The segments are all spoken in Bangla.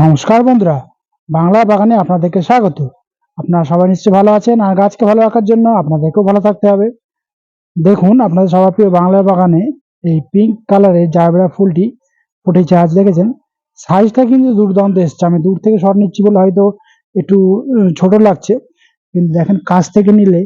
নমস্কার বন্ধুরা, বাংলা বাগানে আপনাদেরকে স্বাগত। আপনারা সবাই নিশ্চয়ই ভালো আছেন আর গাছকে ভালো রাখার জন্য আপনাদেরকেও ভালো থাকতে হবে। দেখুন, আপনাদের সবার প্রিয় বাংলা বাগানে এই পিঙ্ক কালারের জায়বরা ফুলটি ফুটেছে আজ দেখেছেন। সাইজটা কিন্তু দুর্দান্ত এসছে। আমি দূর থেকে শট নিচ্ছি বলে হয়তো একটু ছোট লাগছে। কিন্তু দেখেন, কাছ থেকে নিলে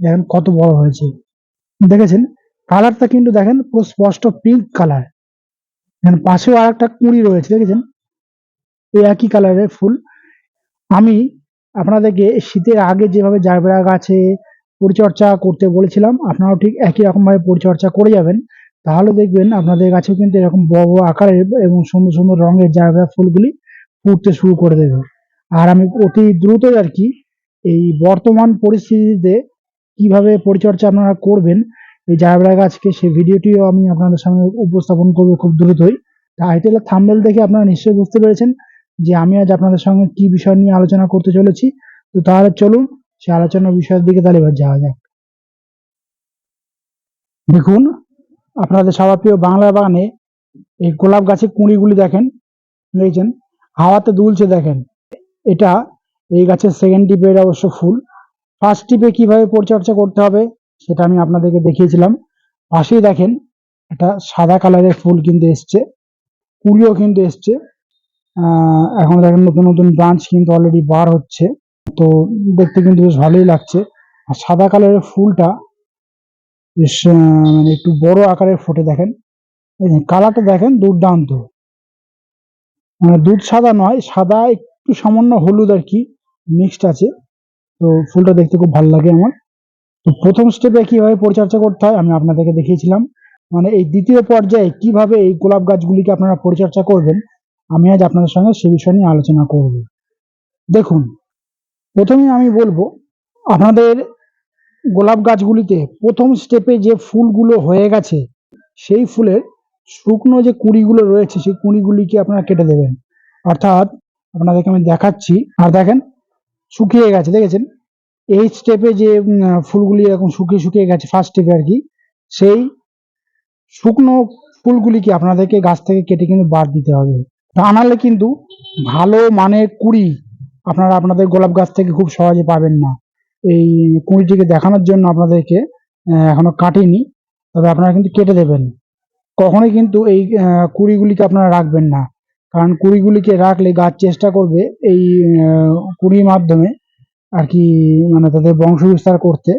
দেখেন কত বড় হয়েছে। দেখেছেন কালারটা কিন্তু দেখেন পুরো স্পষ্ট পিঙ্ক কালার পাশেও আর একটা কুঁড়ি রয়েছে, দেখেছেন? এই একই কালারের ফুল। আমি আপনাদেরকে শীতের আগে যেভাবে জারবেরা গাছে পরিচর্যা করতে বলেছিলাম, আপনারাও ঠিক একই রকমভাবে পরিচর্যা করে যাবেন। তাহলে দেখবেন আপনাদের গাছেও কিন্তু এরকম বড় বড় আকারের এবং সুন্দর সুন্দর রঙের জারবেরা ফুলগুলি ফুটতে শুরু করে দেবে। আর আমি অতি দ্রুতই আর কি এই বর্তমান পরিস্থিতিতে কীভাবে পরিচর্যা আপনারা করবেন, এই জারবেরা গাছকে সেই ভিডিওটিও আমি আপনাদের সামনে উপস্থাপন করব খুব দ্রুতই। টাইটেল থাম্বেল দেখে আপনারা নিশ্চয়ই বুঝতে পেরেছেন। যে আমি আজ আপনাদের সঙ্গে কি বিষয় নিয়ে আলোচনা করতে চলেছি, তো তাহলে চলুন সে আলোচনার বিষয়ের দিকে তাহলে এবার যাওয়া যাক। দেখুন, আপনাদের সবার প্রিয় বাংলা বাগানে এই গোলাপ গাছের কুঁড়িগুলি দেখেন, দেখছেন? হাওয়াতে দুলছে দেখেন। এটা এই গাছের সেকেন্ড টিপের অবশ্য ফুল। ফার্স্ট টিপে কীভাবে পরিচর্যা করতে হবে, সেটা আমি আপনাদেরকে দেখিয়েছিলাম। পাশেই দেখেন, একটা সাদা কালারের ফুল কিন্তু এসছে, কুড়িও কিন্তু এসছে। এখন দেখেন নতুন নতুন ব্রাঞ্চ কিন্তু অলরেডি বার হচ্ছে। তো দেখতে কিন্তু বেশ ভালোই লাগছে। আর সাদা কালারের ফুলটা বেশ মানে একটু বড় আকারের ফুটে দেখেন। কালারটা দেখেন দুর্দান্ত। মানে দুধ সাদা নয়, সাদা একটু সামান্য হলুদ আর কি মিক্সড আছে। তো ফুলটা দেখতে খুব ভালো লাগে আমার। তো প্রথম স্টেপে কীভাবে পরিচর্যা করতে হয় আমি আপনাদেরকে দেখিয়েছিলাম। মানে এই দ্বিতীয় পর্যায়ে কীভাবে এই গোলাপ গাছগুলিকে আপনারা পরিচর্যা করবেন আমি আজ আপনাদের সঙ্গে সে বিষয় নিয়ে আলোচনা করব। দেখুন প্রথমে আমি বলব, আপনাদের গোলাপ গাছগুলিতে প্রথম স্টেপে যে ফুলগুলো হয়ে গেছে, সেই ফুলের শুকনো যে কুঁড়িগুলো রয়েছে, সেই কুঁড়িগুলিকে আপনারা কেটে দেবেন। অর্থাৎ, আপনাদেরকে আমি দেখাচ্ছি, আর দেখেন, শুকিয়ে গেছে, দেখেছেন? এই স্টেপে যে ফুলগুলি এরকম শুকিয়ে শুকিয়ে গেছে ফার্স্ট স্টেপে আর কি, সেই শুকনো ফুলগুলিকে আপনাদেরকে গাছ থেকে কেটে কিন্তু বাদ দিতে হবে। তা নাহলে কিন্তু ভালো মানের কুড়ি আপনারা আপনাদের গোলাপ গাছ থেকে খুব সহজে পাবেন না। এই কুড়িটিকে দেখানোর জন্য আপনাদেরকে এখনও কাটিনি, তবে আপনারা কিন্তু কেটে দেবেন। কখনোই কিন্তু এই কুড়িগুলিকে আপনারা রাখবেন না। কারণ কুড়িগুলিকে রাখলে গাছ চেষ্টা করবে এই কুড়ির মাধ্যমে আর কি মানে তাদের বংশ বিস্তার করতে।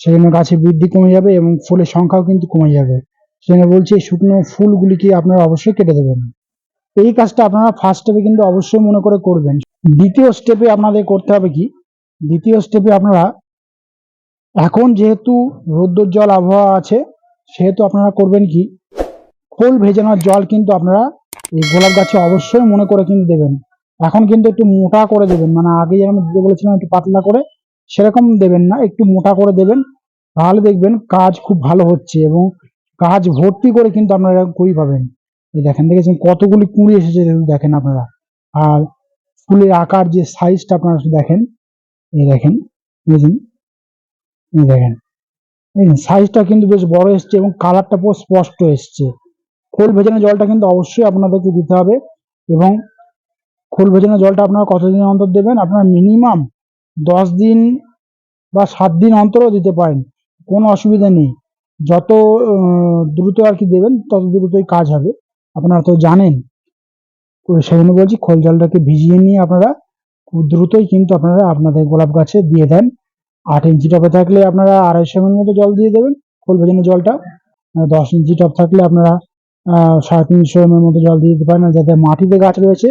সেজন্য গাছের বৃদ্ধি কমে যাবে এবং ফুলের সংখ্যাও কিন্তু কমে যাবে। সেজন্য বলছি শুকনো ফুলগুলিকে আপনারা অবশ্যই কেটে দেবেন। এই কাজটা আপনারা ফার্স্ট স্টেপে কিন্তু অবশ্যই মনে করে করবেন। দ্বিতীয় স্টেপে আপনাদের করতে হবে কি? দ্বিতীয় স্টেপে আপনারা এখন যেহেতু রৌদ্রোজ্জ্বল আবহাওয়া আছে, সেহেতু আপনারা করবেন কি? খোল ভেজানোর জল কিন্তু আপনারা এই গোলাপ গাছে অবশ্যই মনে করে কিন্তু দেবেন। এখন কিন্তু একটু মোটা করে দেবেন। মানে আগে যেরকম দিতে বলেছিলাম একটু পাতলা করে, সেরকম দেবেন না। একটু মোটা করে দেবেন, তাহলে দেখবেন কাজ খুব ভালো হচ্ছে এবং কাজ ভর্তি করে কিন্তু আপনারা এরকম কুড়ি পাবেন। দেখেন, দেখেছেন কতগুলি কুঁড়ি এসেছে দেখুন আপনারা। আর ফুলের আকার যে সাইজটা আপনারা দেখেন, এই দেখেন বুঝলেন এই দেখেন সাইজটা কিন্তু বেশ বড় এসছে এবং কালারটা পুরো স্পষ্ট এসছে। খোল ভেজানো জলটা কিন্তু অবশ্যই আপনাদেরকে দিতে হবে এবং খোল ভেজানো জলটা আপনারা কতদিন অন্তর দেবেন? আপনারা মিনিমাম দশ দিন বা সাত দিন অন্তরও দিতে পারেন, কোনো অসুবিধা নেই। যত দ্রুত আর কি দেবেন, তত দ্রুতই কাজ হবে। আপনারা তো জানেন। তো সেই জন্য বলছি, খোল জলটাকে ভিজিয়ে নিয়ে আপনারা খুব দ্রুতই কিন্তু আপনারা আপনাদের গোলাপ গাছে দিয়ে দেন। আট ইঞ্চি টবে থাকলে আপনারা আড়াইশো এমএল মতো জল দিয়ে দেবেন, খোল ভেজানো জলটা। দশ ইঞ্চি টব থাকলে আপনারা সাড়ে তিনশো এমএল মতো জল দিয়ে দিতে পারেন। যাদের মাটিতে গাছ রয়েছে,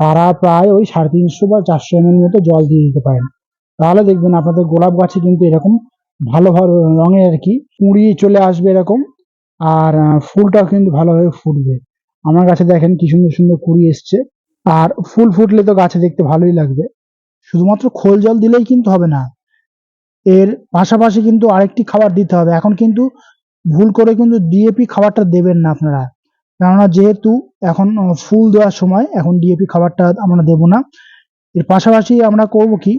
তারা প্রায় ওই সাড়ে তিনশো বা চারশো এমএল মতো জল দিয়ে দিতে পারেন। তাহলে দেখবেন আপনাদের গোলাপ গাছে কিন্তু এরকম ভালো ভালো রঙের আর কি কুঁড়ি চলে আসবে এরকম। আর ফুলটাও কিন্তু ভালোভাবে ফুটবে। আমার গাছে দেখেন কি সুন্দর সুন্দর কুড়ি এসছে। আর ফুল ফুটলে তো গাছে দেখতে ভালোই লাগবে। শুধুমাত্র খোল জল দিলেই কিন্তু হবে না। এর পাশাপাশি কিন্তু আরেকটি খাবার দিতে হবে। এখন কিন্তু ভুল করে কিন্তু ডিএপি খাবারটা দেবেন না আপনারা। কেননা যেহেতু এখন ফুল দেওয়ার সময় এখন ডিএপি খাবারটা আমরা দেব না। এর পাশাপাশি আমরা করব কি?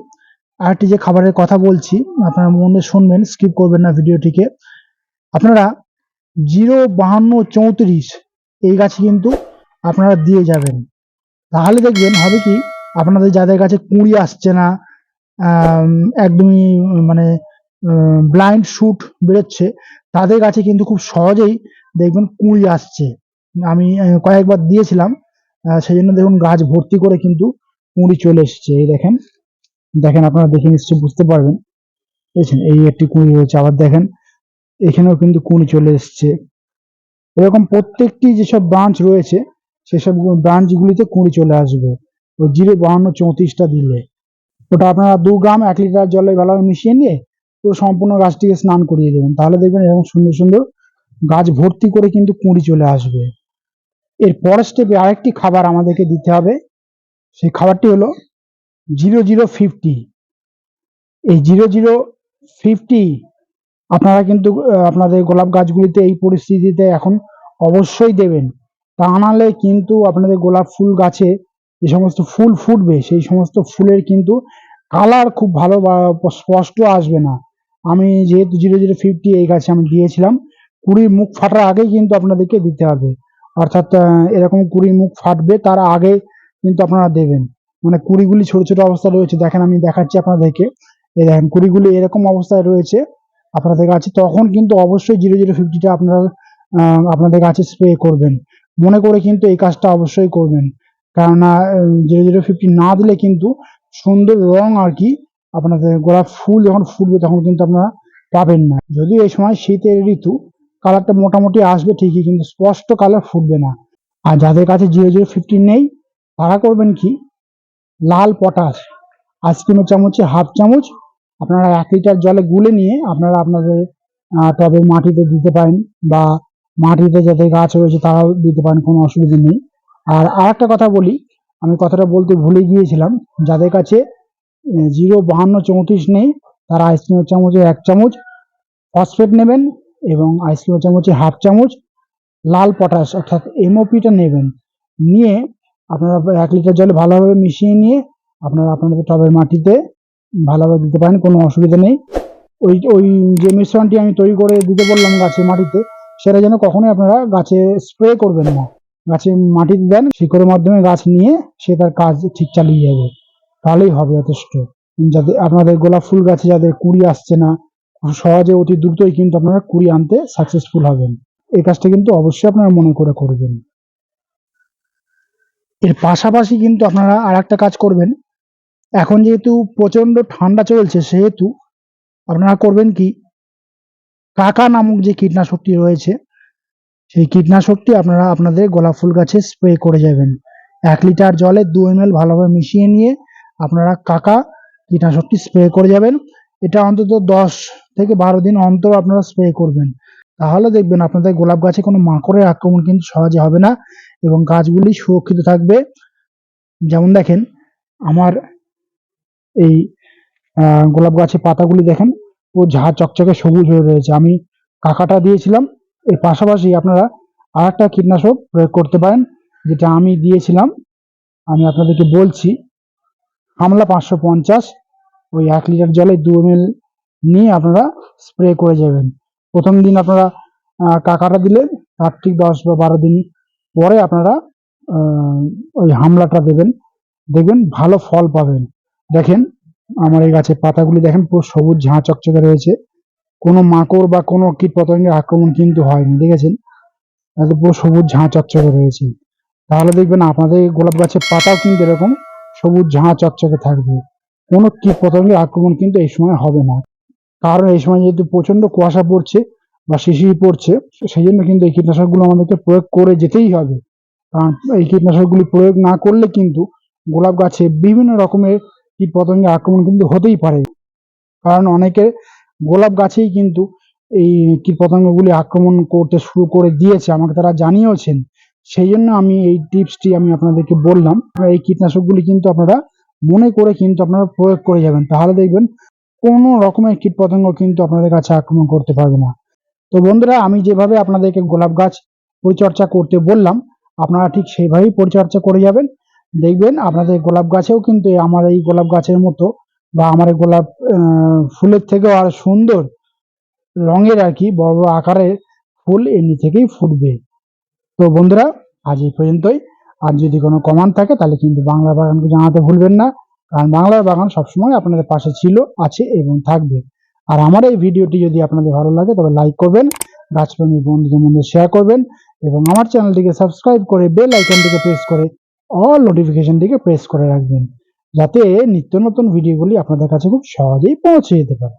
আরেকটি যে খাবারের কথা বলছি, আপনারা মন শুনবেন স্কিপ করবেন না ভিডিওটিকে। আপনারা জিরো বাহান্ন চৌত্রিশ এই গাছে কিন্তু আপনারা দিয়ে যাবেন। তাহলে দেখবেন হবে কি, আপনাদের যাদের কাছে কুঁড়ি আসছে না একদমই মানে ব্লাইন্ড শুট বেরোচ্ছে, তাদের কাছে কিন্তু খুব সহজেই দেখবেন কুঁড়ি আসছে। আমি কয়েকবার দিয়েছিলাম সেই জন্য দেখুন গাছ ভর্তি করে কিন্তু কুঁড়ি চলে এসছে। এই দেখেন দেখেন আপনারা দেখে নিশ্চয়ই বুঝতে পারবেন। দেখছেন এই একটি কুঁড়ি রয়েছে, আবার দেখেন, এখানেও কিন্তু কুঁড়ি চলে এসছে। এরকম প্রত্যেকটি যেসব ব্রাঞ্চ রয়েছে, সেসব ব্রাঞ্চগুলিতে কুঁড়ি চলে আসবে। ওই জিরো বাহান্ন চৌত্রিশটা দিলে। ওটা আপনারা দু গ্রাম এক লিটার জলে ভালোভাবে মিশিয়ে নিয়ে পুরো সম্পূর্ণ গাছটিকে স্নান করিয়ে দেবেন। তাহলে দেখবেন এরকম সুন্দর সুন্দর গাছ ভর্তি করে কিন্তু কুঁড়ি চলে আসবে। এর পরের স্টেপে আরেকটি খাবার আমাদেরকে দিতে হবে। সেই খাবারটি হলো জিরো জিরো ফিফটি এই জিরো জিরো ফিফটি আপনারা কিন্তু আপনাদের গোলাপ গাছগুলিতে এই পরিস্থিতিতে এখন অবশ্যই দেবেন। তা নাহলে কিন্তু আপনাদের গোলাপ ফুল গাছে যে সমস্ত ফুল ফুটবে, সেই সমস্ত ফুলের কিন্তু কালার খুব ভালো বা স্পষ্ট আসবে না। আমি যেহেতু জিরো জিরো ফিফটি এই গাছে আমি দিয়েছিলাম, কুড়ির মুখ ফাটার আগেই কিন্তু আপনাদেরকে দিতে হবে। অর্থাৎ এরকম কুড়ির মুখ ফাটবে, তার আগে কিন্তু আপনারা দেবেন। মানে কুড়িগুলি ছোট ছোট অবস্থায় রয়েছে। দেখেন, আমি দেখাচ্ছি আপনাদেরকে। এই দেখেন, কুড়িগুলি এরকম অবস্থায় রয়েছে। আপনাদের কাছে তখন কিন্তু অবশ্যই জিরো জিরো ফিফটিটা আপনারা আপনাদের কাছে স্প্রে করবেন। মনে করে কিন্তু এই কাজটা অবশ্যই করবেন। কেননা জিরো জিরো ফিফটি না দিলে কিন্তু সুন্দর রং আর কি আপনাদের গোলাপ ফুল যখন ফুটবে তখন কিন্তু আপনারা পাবেন না। যদিও এই সময় শীতের ঋতু কালারটা মোটামুটি আসবে ঠিকই, কিন্তু স্পষ্ট কালার ফুটবে না। আর যাদের কাছে জিরো জিরো ফিফটি নেই, তারা করবেন কি? লাল পটাশ আইসক্রিমের চামচে হাফ চামচ আপনারা এক লিটার জলে গুলে নিয়ে আপনারা আপনাদের টবে মাটিতে দিতে পারেন বা মাটিতে যাদের গাছ রয়েছে তারাও দিতে পারেন, কোনো অসুবিধা নেই। আর আরেকটা কথা বলি, আমি কথাটা বলতে ভুলে গিয়েছিলাম, যাদের কাছে জিরো বাহান্ন চৌত্রিশ নেই, তারা আইসক্রিমের চামচে এক চামচ ফসফেট নেবেন এবং আইসক্রিমের চামচে হাফ চামচ লাল পটাশ অর্থাৎ এমওপিটা নেবেন। নিয়ে আপনারা এক লিটার জলে ভালোভাবে মিশিয়ে নিয়ে আপনারা আপনাদের টবের মাটিতে ভালোভাবে দিতে পারেন, কোনো অসুবিধা নেই। ওই ওই যে মিশ্রণটি আমি তৈরি করে দিতে বললাম গাছে মাটিতে, সেটা যেন কখনোই আপনারা গাছে স্প্রে করবেন না। গাছে মাটি দেন, শিকড়ের মাধ্যমে গাছ নিয়ে সে তার কাজ ঠিক চালিয়ে যাবে। তাহলেই হবে যথেষ্ট। যাতে আপনাদের গোলাপ ফুল গাছে যাদের কুড়ি আসছে না, সহজে অতি দ্রুতই কিন্তু আপনারা কুড়ি আনতে সাকসেসফুল হবেন। এই কাজটা কিন্তু অবশ্যই আপনারা মনে করে করবেন। এর পাশাপাশি কিন্তু আপনারা আর একটা কাজ করবেন। এখন যেহেতু প্রচণ্ড ঠান্ডা চলছে, সেহেতু আপনারা করবেন কি? কাকা নামক যে কীটনাশকটি রয়েছে, সেই কীটনাশকটি আপনারা আপনাদের গোলাপ ফুল গাছে স্প্রে করে যাবেন। এক লিটার জলে দু এম এল ভালোভাবে মিশিয়ে নিয়ে আপনারা কাকা কীটনাশকটি স্প্রে করে যাবেন। এটা অন্তত দশ থেকে বারো দিন অন্তর আপনারা স্প্রে করবেন। তাহলে দেখবেন আপনাদের গোলাপ গাছে কোনো মাকড়ের আক্রমণ কিন্তু সহজে হবে না এবং গাছগুলি সুরক্ষিত থাকবে। যেমন দেখেন, আমার এই গোলাপ গাছের পাতাগুলি দেখেন, ও ঝাঁ চকচকে সবুজ হয়ে রয়েছে। আমি কাকাটা দিয়েছিলাম। এর পাশাপাশি আপনারা আর একটা কীটনাশক প্রয়োগ করতে পারেন, যেটা আমি দিয়েছিলাম। আমি আপনাদেরকে বলছি আমলা পাঁচশো পঞ্চাশ, ওই এক লিটার জলে দু এম নিয়ে আপনারা স্প্রে করে যাবেন। প্রথম দিন আপনারা কাকাটা দিলেন, তার ঠিক দশ বা বারো দিন পরে আপনারা ওই হামলাটা দেবেন। দেখবেন ভালো ফল পাবেন। দেখেন, আমার এই গাছের পাতাগুলি দেখেন, পুরো সবুজ ঝাঁ চকচকে রয়েছে। কোনো মাকড় বা কোনো কীট পতঙ্গের আক্রমণ কিন্তু হয়নি, দেখেছেন? একদম পুরো সবুজ ঝাঁ চকচকে রয়েছে। তাহলে দেখবেন আপনাদের গোলাপ গাছের পাতাও কিন্তু এরকম সবুজ ঝাঁ চকচকে থাকবে। কোনো কীট পতঙ্গের আক্রমণ কিন্তু এই সময় হবে না। কারণ এই সময় যেহেতু প্রচণ্ড কুয়াশা পড়ছে বা শিশির পড়ছে, সেই জন্য কিন্তু এই কীটনাশকগুলো আমাদেরকে প্রয়োগ করে যেতেই হবে। কারণ এই কীটনাশকগুলি প্রয়োগ না করলে কিন্তু গোলাপ গাছে বিভিন্ন রকমের কীট পতঙ্গের আক্রমণ কিন্তু হতেই পারে। কারণ অনেকে গোলাপ গাছেই কিন্তু এই কীট পতঙ্গগুলি আক্রমণ করতে শুরু করে দিয়েছে, আমাকে তারা জানিয়েওছেন। সেই জন্য আমি এই টিপসটি আমি আপনাদেরকে বললাম। এই কীটনাশকগুলি কিন্তু আপনারা মনে করে কিন্তু আপনারা প্রয়োগ করে যাবেন। তাহলে দেখবেন কোনো রকমের কীট পতঙ্গ কিন্তু আপনাদের কাছে আক্রমণ করতে পারবে না। তো বন্ধুরা, আমি যেভাবে আপনাদেরকে গোলাপ গাছ পরিচর্যা করতে বললাম, আপনারা ঠিক সেইভাবেই পরিচর্যা করে যাবেন। দেখবেন আপনাদের গোলাপ গাছেও কিন্তু আমার এই গোলাপ গাছের মতো বা আমার গোলাপ ফুলের থেকেও আর সুন্দর রঙের আর কি বড় বড় আকারের ফুল এমনি থেকেই ফুটবে। তো বন্ধুরা, আজ এই পর্যন্তই। আর যদি কোনো কমান্ড থাকে তাহলে কিন্তু বাংলা বাগানকে জানাতে ভুলবেন না। কারণ বাংলার বাগান সবসময় আপনাদের পাশে ছিল, আছে এবং থাকবে। আর আমার এই ভিডিওটি যদি আপনাদের ভালো লাগে তবে লাইক করবেন, গাছপ্রেমী বন্ধুদের মধ্যে শেয়ার করবেন এবং আমার চ্যানেলটিকে সাবস্ক্রাইব করে বেল আইকনটিকে প্রেস করে অল নোটিফিকেশনটিকে প্রেস করে রাখবেন, যাতে নিত্য নতুন ভিডিওগুলি আপনাদের কাছে খুব সহজেই পৌঁছে যেতে পারে।